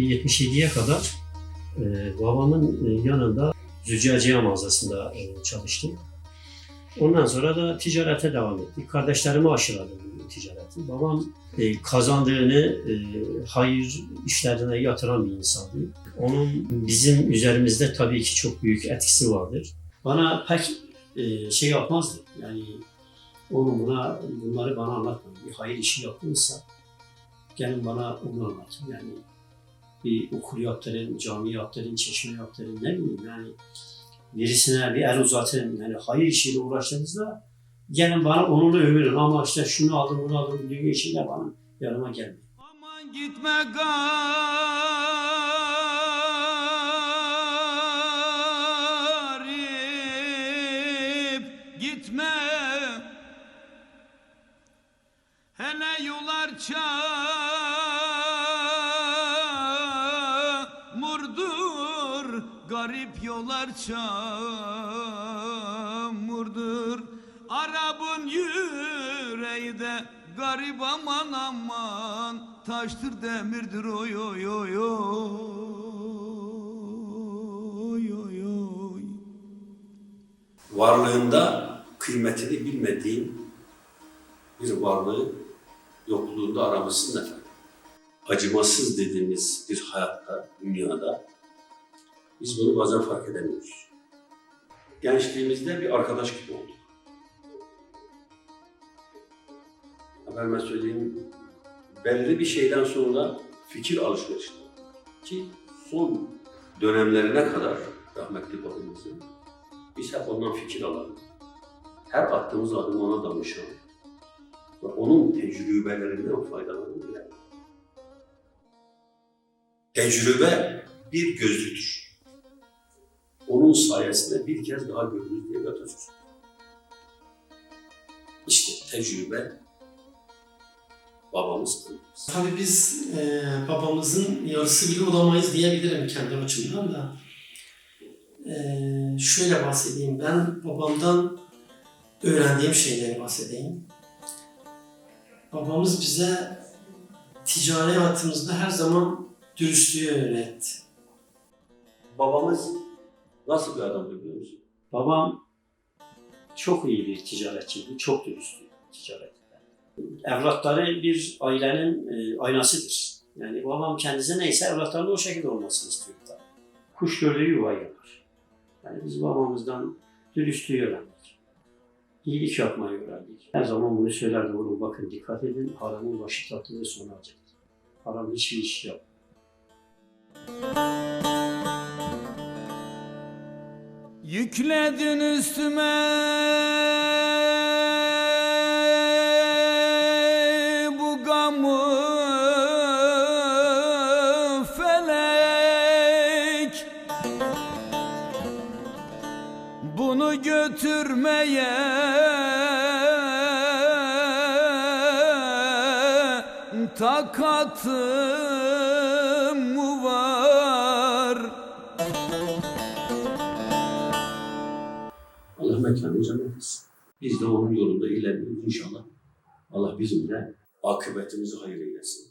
77'ye kadar e, babamın e, yanında züccaciye mağazasında e, çalıştım. Ondan sonra da ticarete devam ettik. Kardeşlerimi aşıladım ticareti. Babam e, kazandığını e, hayır işlerine yatıran bir insandı. Onun bizim üzerimizde tabii ki çok büyük etkisi vardır. Bana pek e, şey yapmazdı. Yani onu buna, bunları bana anlatmadı. Bir hayır işi yaptıysa gelin bana onu anlatın. Yani bir okul yaptırın, cami yaptırın, çeşme yaptırın ne bileyim yani birisine bir el uzatın. Yani hayır işiyle uğraştığınızda gelin bana onunla övünün ama işte şunu aldım bunu aldım dünya işiyle bana yanıma gelmeyin. Aman gitme garip gitme Hele yollar çamurdur Garip yollar çamurdur. Arabın yüreği de garip aman aman. Taştır demirdir oy oy oy oy oy oy. Varlığında kıymetini bilmediğin bir varlığı yokluğunda aramışsın efendim. Acımasız dediğimiz bir hayatta, dünyada biz bunu bazen fark edemiyoruz. Gençliğimizde bir arkadaş gibi olduk. Efendime söyleyeyim, belli bir şeyden sonra fikir alışverişi ki son dönemlerine kadar rahmetli babamızın biz hep ondan fikir alalım. Her attığımız adım ona danışalım. Ve onun tecrübelerinden faydalanalım. Tecrübe bir gözlüktür. Onun sayesinde bir kez daha görürüz diye atasözü. İşte tecrübe babamız kılımız. Tabii biz e, babamızın yarısı bile olamayız diyebilirim kendi açımdan da. E, şöyle bahsedeyim, ben babamdan öğrendiğim şeyleri bahsedeyim. Babamız bize ticari hayatımızda her zaman dürüstlüğü öğretti. Babamız nasıl bir adamdı biliyor musun? Babam çok iyi bir ticaretçiydi, çok dürüsttü ticaretinde. Evlatları bir ailenin e, aynasıdır. Yani babam kendisi neyse evlatlarının o şekilde olmasını istiyor. Kuş gördüğü yuva yapar. Yani biz babamızdan dürüstlüğü öğrendik. İyilik yapmayı öğrendik. Her zaman bunu söylerdim oğlum bakın dikkat edin haramın başı tatlı ve sonu acıdır. Haram hiçbir iş yok. Yükledin üstüme bu gamı felek Bunu götürmeye takatım mı var? Mekanı cennet etsin. Biz de onun yolunda ilerliyoruz inşallah. Allah bizim de akıbetimizi hayır eylesin.